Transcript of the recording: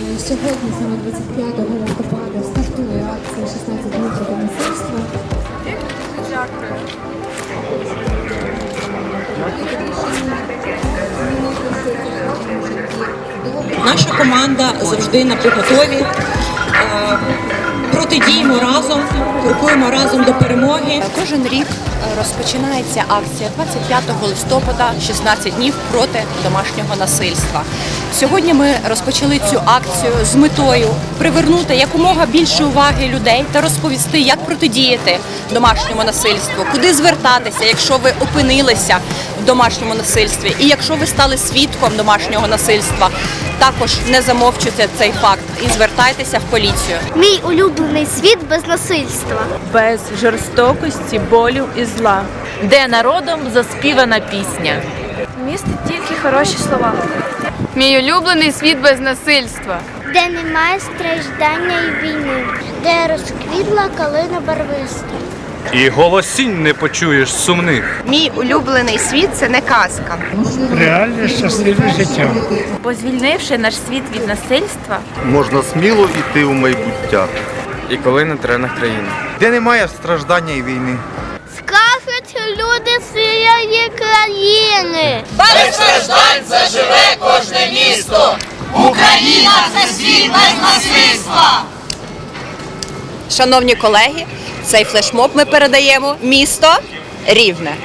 Сьогодні, саме 25 листопада, стартує акція 16 днів проти насильства. Наша команда завжди на поготові. Е, Протидіємо разом, крокуємо разом до перемоги. Кожен рік е, розпочинається акція 25 листопада 16 днів проти домашнього насильства. Сьогодні ми розпочали цю акцію з метою привернути якомога більше уваги людей та розповісти, як протидіяти домашньому насильству, куди звертатися, якщо ви опинилися в домашньому насильстві, і якщо ви стали свідком домашнього насильства, також не замовчуйте цей факт і звертайтеся в поліцію. Мій улюблений світ без насильства. без жорстокості, болю і зла, де народом заспівана пісня. Містить тільки хороші слова. Мій улюблений світ без насильства. Де немає страждання і війни, де розквітла калина барвиста. І голосінь не почуєш сумних. Мій улюблений світ це не казка. реальне щасливе життя. Бо звільнивши наш світ від насильства, можна сміло йти у майбуття. І коли на теренах країни. Де немає страждання і війни. Скажуть люди цієї країни. Шановні колеги, цей флешмоб ми передаємо місто Рівне.